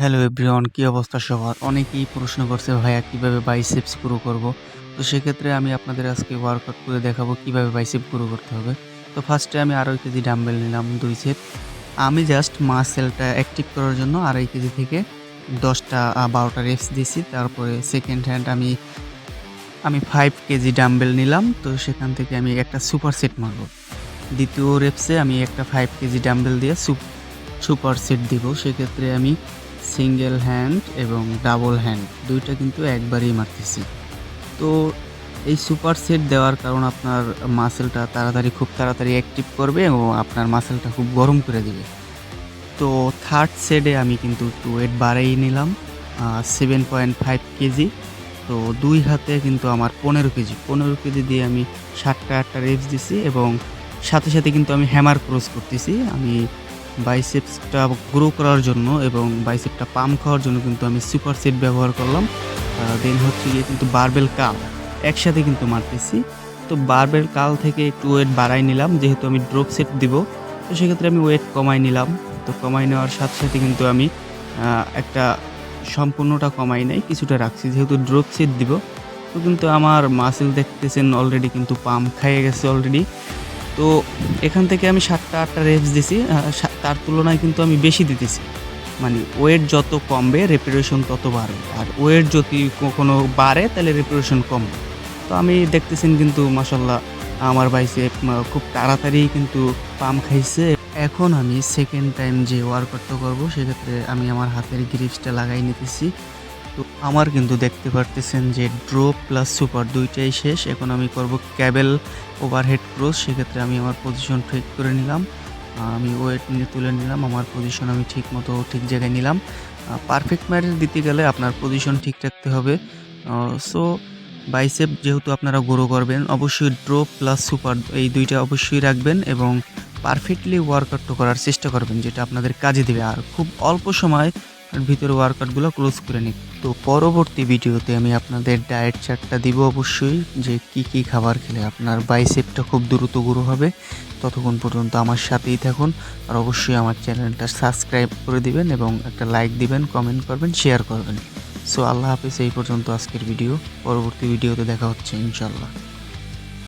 Hello everyone, কী অবস্থা সবার? অনেকেই প্রশ্ন করছে, ভাইয়া, কীভাবে বাইসেপস পুরো করব? তো সেক্ষেত্রে আমি আপনাদের আজকে ওয়ার্কআউট করে দেখাবো কীভাবে বাইসেপ পুরো করতে হবে। তো ফার্স্টে আমি আড়াই কেজি ডাম্বেল নিলাম, দুই সেট আমি জাস্ট মাসেলটা অ্যাক্টিভ করার জন্য আড়াই কেজি থেকে দশটা বারোটা রেপস দিছি তারপরে সেকেন্ড হ্যান্ড আমি আমি ফাইভ কেজি ডাম্বেল নিলাম। তো সেখান থেকে আমি একটা সুপার সেট মারবো। দ্বিতীয় রেপসে আমি একটা ফাইভ কেজি ডাম্বেল দিয়ে সুপার সেট দিব। সেক্ষেত্রে আমি সিঙ্গেল হ্যান্ড এবং ডাবল হ্যান্ড, দুইটা কিন্তু একবারেই মারতেছি। তো এই সুপার সেট দেওয়ার কারণ আপনার মাসেলটা তাড়াতাড়ি খুব তাড়াতাড়ি অ্যাক্টিভ করবে এবং আপনার মাসেলটা খুব গরম করে দেবে। তো থার্ড সেটে আমি কিন্তু একটু ওয়েট বাড়াই নিলাম সেভেন পয়েন্ট ফাইভ কেজি। তো দুই হাতে কিন্তু আমার পনেরো কেজি পনেরো কেজি দিয়ে আমি সাতটা আটটা রেপস দিছি এবং সাথে সাথে কিন্তু আমি হ্যামার ক্রস করতেছি। আমি বাইসেপসটা গ্রো করার জন্য এবং বাইসেপটা পাম্প খাওয়ার জন্য কিন্তু আমি সুপার সেট ব্যবহার করলাম। দেন হচ্ছে গিয়ে কিন্তু বারবেল কাল একসাথে কিন্তু মারতেছি। তো বারবেল কাল থেকে একটু ওয়েট বাড়াই নিলাম, যেহেতু আমি ড্রপ সেট দিব, তো সেক্ষেত্রে আমি ওয়েট কমাই নিলাম। তো কমাই নেওয়ার সাথে সাথে কিন্তু আমি একটা সম্পূর্ণটা কমাই নাই, কিছুটা রাখছি। যেহেতু ড্রপ সেট দিব, তো কিন্তু আমার মাসেল দেখতেছেন অলরেডি কিন্তু পাম্প খাইয়ে গেছে অলরেডি তো এখান থেকে আমি সাতটা, আটটা রেপস দিছি। তার তুলনায় কিন্তু আমি বেশি দিতেছি। মানে ওয়েট যত কমবে রেপুটেশন তত বাড়বে আর ওয়েট যদি কোনো বাড়ে, তাহলে রেপুটেশন কমবে তো আমি দেখতেছেন কিন্তু মাসাল্লাহ আমার বাইসে খুব তাড়াতাড়ি কিন্তু পাম খাইছে। এখন আমি সেকেন্ড টাইম যে ওয়ার্কআউটটা করব, সেক্ষেত্রে আমি আমার হাতের গ্রিপসটা লাগাই নিতেছি। তো আমার কিন্তু দেখতে পারতেছেন যে ড্রপ প্লাস সুপার দুইটাই শেষ। এখন আমি করব ক্যাবেল ওভারহেড ক্রস সেক্ষেত্রে আমি আমার পজিশন ঠিক করে নিলাম। আমি ওয়েট নিয়ে তুলে নিলাম, আমার পজিশন আমি ঠিক মতো ঠিক জায়গায় নিলাম। পারফেক্ট ম্যারেজ দিতে গেলে আপনার পজিশন ঠিক রাখতে হবে। সো বাইসেপ যেহেতু আপনারা গ্রো করবেন, অবশ্যই ড্রপ প্লাস সুপার এই দুইটা অবশ্যই রাখবেন এবং পারফেক্টলি ওয়ার্কআউট করার চেষ্টা করবেন, যেটা আপনাদের কাজে দেবে। আর খুব অল্প সময় ভিতরে ওয়ার্কআউটগুলো ক্লোজ করে নিন তো পরবর্তী ভিডিওতে আমি আপনাদের ডায়েট চার্টটা দিব অবশ্যই, যে কি কি খাবার খেলে আপনার বাইসেপটা খুব দ্রুত গ্রো হবে। ততক্ষণ পর্যন্ত আমার সাথেই থাকুন আর অবশ্যই আমার চ্যানেলটা সাবস্ক্রাইব করে দিবেন এবং একটা লাইক দিবেন কমেন্ট করবেন শেয়ার করবেন। সো আল্লাহ হাফিজ, এই পর্যন্ত আজকের ভিডিও পরবর্তী ভিডিওতে দেখা হচ্ছে ইনশাল্লাহ